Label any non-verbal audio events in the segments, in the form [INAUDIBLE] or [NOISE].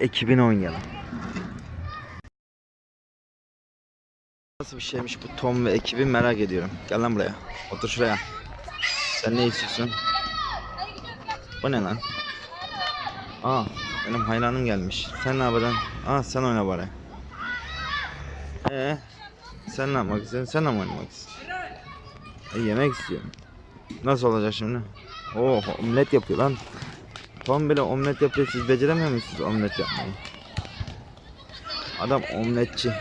ekibini oynayalım. Nasıl bir şeymiş bu Tom ve ekibi merak ediyorum. Gel lan buraya. Otur şuraya. Sen ne istiyorsun? Bu ne lan? Aa benim hayranım gelmiş. Sen ne yapacaksın? Aa sen oyna bari. Ee, sen ne yapmak istiyorsun? Sen mi oynamak istiyorsun? E, yemek istiyorum. Nasıl olacak şimdi? Oh omlet yapıyor lan. Tom bile omlet yapıyor. Siz beceremiyor musunuz omlet yapmayı? Adam omletçi.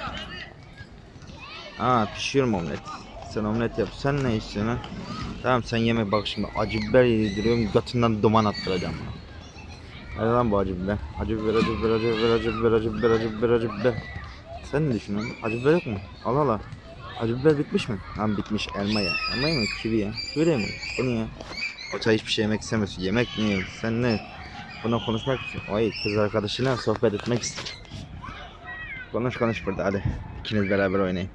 Aa pişiyorum omlet. Sen omlet yap. Sen ne istiyorsun ha? Tamam sen yeme bak şimdi acı biber yediriyorum götünden duman attıracağım. Hadi lan bu acı biber. Acı biber, acı biber, acı biber, acı biber, acı biber, acı biber, acı biber. Sen ne düşünüyorsun? Acı biber yok mu? Al al al. Acı biber bitmiş mi? Lan bitmiş elma ya. Elma mı? Kivi ya. Kivi mi? Ne ya? O çay hiçbir şey yemek istemiyorsun. Yemek mi? Sen ne? Buna konuşmak istiyorsun. Ay kız arkadaşıyla sohbet etmek istiyorsun. Konuş konuş burada hadi. İkiniz beraber oynayın.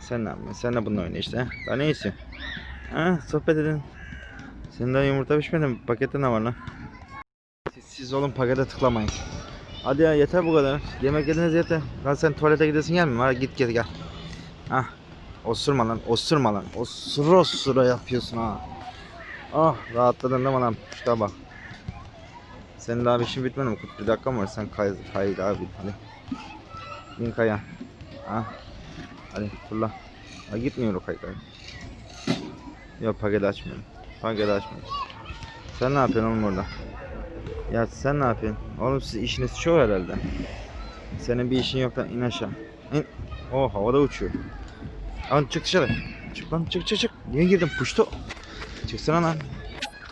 Sen ne yapıyorsun? Sen de bununla oyna işte. ha? Daha ne istiyorsun? Ha sohbet edin. Senin daha yumurta pişmedi mi? Pakette ne var lan? Siz, siz olun pakete tıklamayın. Hadi ya yeter bu kadar. Yemek yediniz yeter. Lan sen tuvalete gidesin gelmiyor? Hadi git git gel. Ah. Osurma lan. Osurma lan. Osura osura yapıyorsun ha. Ah rahatladın değil mi lan? Şuna bak. Senin daha bir işin bitmedi mi? 41 dakika mı var? Sen kay, kay abi hadi. Bin kaya. Ah. Hadi fırla. Ha gitmiyor o kay kay. Yok paketi açmıyorum. Paketi açmıyorum. Sen ne yapıyorsun oğlum orada? Ya sen ne yapıyorsun? Oğlum siz işiniz çok herhalde. Senin bir işin yok da in aşağı. İn. O havada uçuyor. Lan çık dışarı. Çık lan çık çık çık. Niye girdin puştu? Çıksana lan.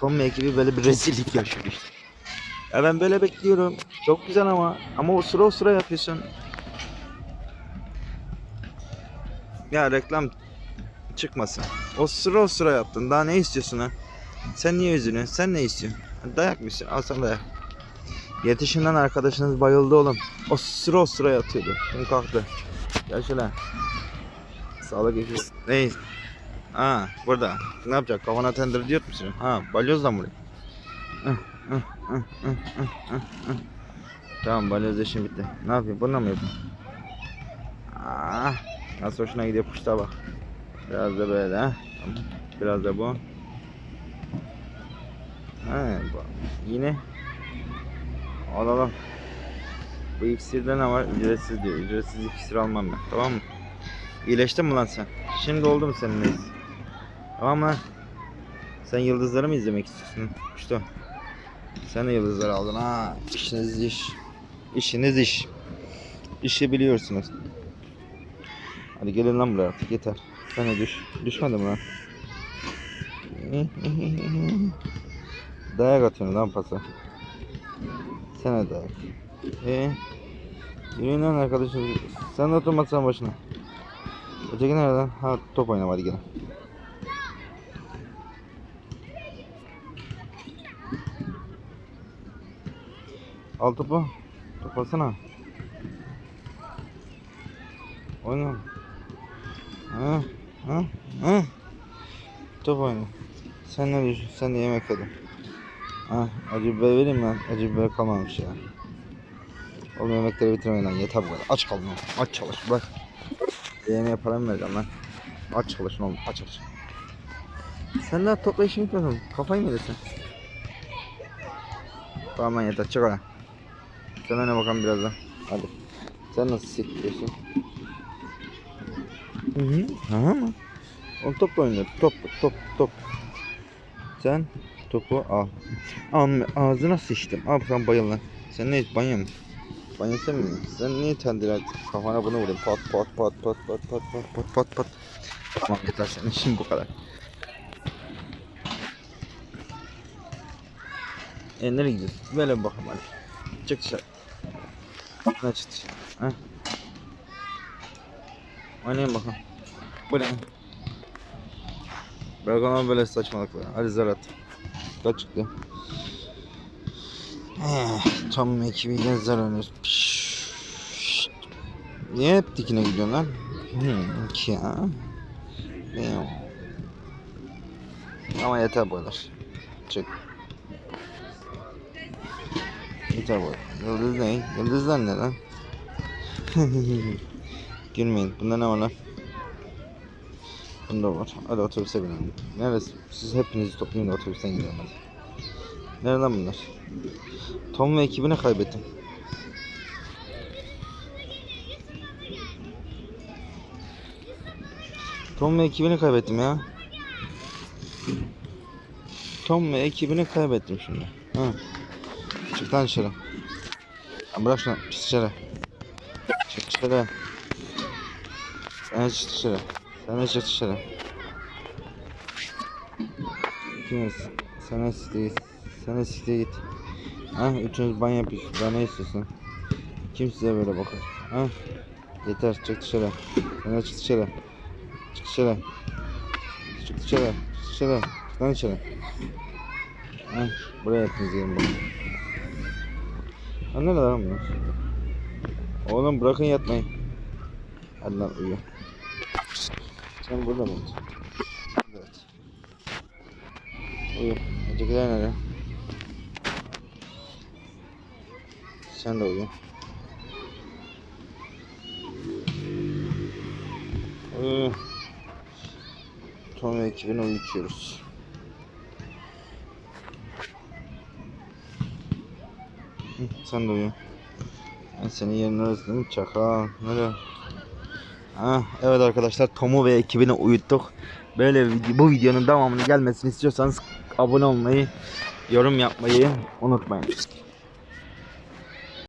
Tom ve ekibi böyle bir rezillik yaşıyor işte. Ya ben böyle bekliyorum. Çok güzel ama. Ama o sıra o sıra yapıyorsun. Ya reklam çıkmasın. O sıra o sıra yaptın. Daha ne istiyorsun ha? Sen niye üzülüyorsun? Sen ne istiyorsun? Dayak mı istiyorsun? Al sana dayak. Yetişinden arkadaşınız bayıldı oğlum. O sıra o sıra yatıyordu. Şimdi kalktı. Gel şöyle. Sağlık ekibi. Ne? Ha burada. Ne yapacak? Kafana tender diyor musun? Ha balyozla hıh. Tamam balyoz işim bitti. Ne yapayım? Bununla mı yapayım? Ah, nasıl hoşuna gidiyor puşta bak. Biraz da böyle. ha. Tamam. Biraz da bu. Ha, bu. Yine. Alalım. Bu iksirde ne var? Ücretsiz diyor. Ücretsiz iksir almam ben. Tamam mı? İyileştin mi lan sen? Şimdi oldu mu senin neyiz? Mı? Sen yıldızları mı izlemek istiyorsun? İşte. Sen de yıldızları aldın ha. İşiniz iş. İşiniz iş. İşi biliyorsunuz. Hadi gelin lan buraya artık yeter. Sen de düş. Düşmedin mi lan? Dayak atıyorsun lan pasa. Sen de dayak. Ee, yürüyün lan arkadaşım. Sen de oturmasana başına. Öteki nerede lan? Ha top oynama hadi Al topu. Top alsana. Oyna. Ha, ha, ha. Top oyna. Sen ne düşün? Sen de yemek yedin. Ha, acı biber vereyim lan. Acı biber kalmamış ya. Oğlum yemekleri bitirmeyin lan. Yeter bu kadar. Aç kalın. Aç çalış. Bırak. Yemeğe para mı vereceğim lan? Aç çalışın oğlum. Aç aç. Sen daha topla işini bitmedin. Kafayı mı yedin? Tamam yeter. Çık oraya. Sen oyna bakalım birazdan. Hadi. Sen nasıl sekliyorsun? Hı hı. Aha mı? O topla oynuyor. Top, top, top. Sen topu al. Al ağzına sıçtım. Al sen bayıl lan. Sen ne banyo mu? Banyo sen mi? Sen niye tendirat kafana bunu vurdun? Pat pat pat pat pat pat pat pat pat pat. Tamam yeter senin işin bu kadar. E nereye gidiyorsun? Böyle bakalım hadi. Çık dışarı. Dışarı? Ha? Oynayın bakalım. Bu ne? Bırak ona böyle saçmalıklar. Hadi Zerat. Kaç çıktı? Eh, Tam ekibiyle zar oynuyoruz. Niye hep dikine gidiyorsun lan? Hmm, ki ya. Ama yeter kadar. Çık. Yeter bu. Yıldız ne? Yıldızlar ne lan? [LAUGHS] Gülmeyin. Bunda ne var lan? Bunda var. Hadi otobüse binelim. Neresi? Siz hepinizi toplayın da otobüsten gidelim hadi. Nerede lan bunlar? Tom ve ekibini kaybettim. Tom ve ekibini kaybettim ya. Tom ve ekibini kaybettim şimdi. Ha. Çık lan dışarı. Ya bırak şunu. Çık dışarı. Çık dışarı. Sen çık dışarı. Sen de çık dışarı. İkiniz. Sen de siktir git. De siktir git. Ha, üçünüz banyo yapıyorsunuz. Daha ne istiyorsun? Kim size böyle bakar? Ha? Yeter çık dışarı. De çık dışarı. Çık dışarı. Çık dışarı. Çık dışarı. Çık lan dışarı. Ha, buraya hepiniz gelin bakın. Nerede lan bunlar? Oğlum bırakın yatmayı. Hadi lan uyu. Sen burada mı? Evet. Uyu. Ötekiler nerede? Sen de uyu. Uyu. Tom ve ekibini uyutuyoruz. Sen de uyu. Ben senin yerini özledim çakal. Nereye? Ha, evet arkadaşlar Tom'u ve ekibini uyuttuk. Böyle bu videonun devamını gelmesini istiyorsanız abone olmayı, yorum yapmayı unutmayın.